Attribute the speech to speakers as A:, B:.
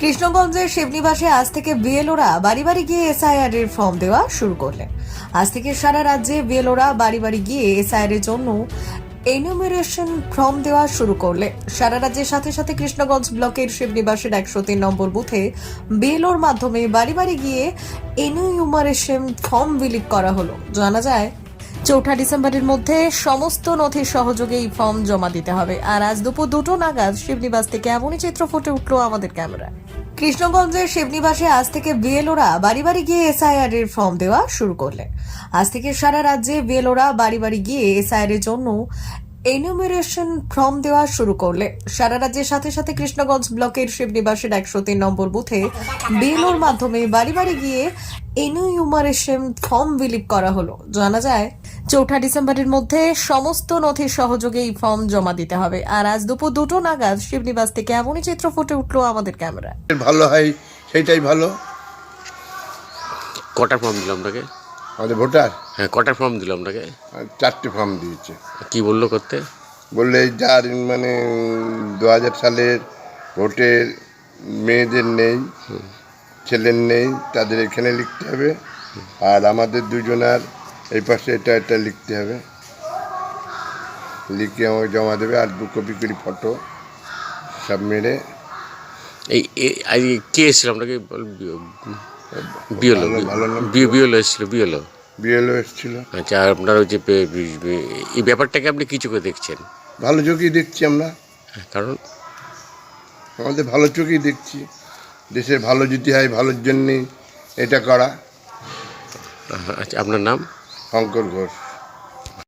A: কৃষ্ণগঞ্জের শিবনিবাসে আজ থেকে বিএলওরা বাড়ি বাড়ি গিয়ে এসআইআর এর ফর্ম দেওয়া শুরু করলেন। আজ থেকে সারা রাজ্যে বিএলওরা বাড়ি বাড়ি গিয়ে এসআইআর এর জন্য এনুমেরেশন ফর্ম দেওয়া শুরু করলে সারা রাজ্যের সাথে সাথে কৃষ্ণগঞ্জ ব্লকের শিবনিবাসের একশো তিন নম্বর বুথে বিএলওর মাধ্যমে বাড়ি বাড়ি গিয়ে এনুমেরেশন ফর্ম বিলিপ করা হলো। জানা যায় চৌঠা ডিসেম্বরের মধ্যে সমস্ত নথির সহযোগে এই ফর্ম জমা দিতে হবে। আর আজ দুপুর দুটো নাগাদ শিবনিবাস থেকে এমনই চিত্র ফুটে উঠল আমাদের ক্যামেরা। কৃষ্ণগঞ্জের শিবনিবাসে আজ থেকে বিএলওরা বাড়ি বাড়ি গিয়ে এসআইআর এর ফর্ম দেওয়া শুরু করলেন। আজ থেকে সারা রাজ্যে বিএলওরা বাড়ি বাড়ি গিয়ে এসআইআর এর জন্য এনুমেরেশন ফর্ম দেওয়া শুরু করলে সারা রাজ্যের সাথে সাথে কৃষ্ণগঞ্জ ব্লকের শিবনিবাসের একশো তিন নম্বর বুথে বিএলওর মাধ্যমে বাড়ি বাড়ি গিয়ে এনুমেরেশন ফর্ম বিলিপ করা হলো। জানা যায় চৌঠা ডিসেম্বরের মধ্যে সমস্ত নথির সহযোগে এই ফর্ম জমা দিতে হবে। আর আজ দুপুর দুটো নাগাদ শিবনিবাস থেকে এমনই চিত্র ফুটে উঠল আমাদের ক্যামেরা
B: ভালো হয় সেইটাই ভালো।
C: কটার ফর্ম দিলাম আপনাকে?
B: আমাদের ভোটার?
C: হ্যাঁ কটার ফর্ম দিলাম আপনাকে?
B: চারটে ফর্ম দিয়েছে।
C: কি বলল করতে?
B: বললে যার মানে দু হাজার সালের ভোটের মেয়েদের নেই ছেলের নেই তাদের এখানে লিখতে হবে। আর আমাদের দুজনার এই পাশে এটা এটা লিখতে হবে। লিখে আমাকে জমা দেবে আর দু কপি করে ফটো সব মেরে।
C: এই এ- কে এসেছিল আপনাকে বিএলও। বিএলও এসেছিল বিএলও।
B: বিএলও এসেছিল।
C: আচ্ছা আর আপনার ওই যে এই ব্যাপারটাকে আপনি কিছু করে দেখছেন?
B: ভালো চোখেই দেখছি আমরা।
C: হ্যাঁ, কারণ?
B: আমাদের ভালো চোখেই দেখছি। দেশের ভালো যদি হয় ভালোর জন্যেই এটা করা।
C: আচ্ছা আপনার নাম?
B: শঙ্কর ঘোষ।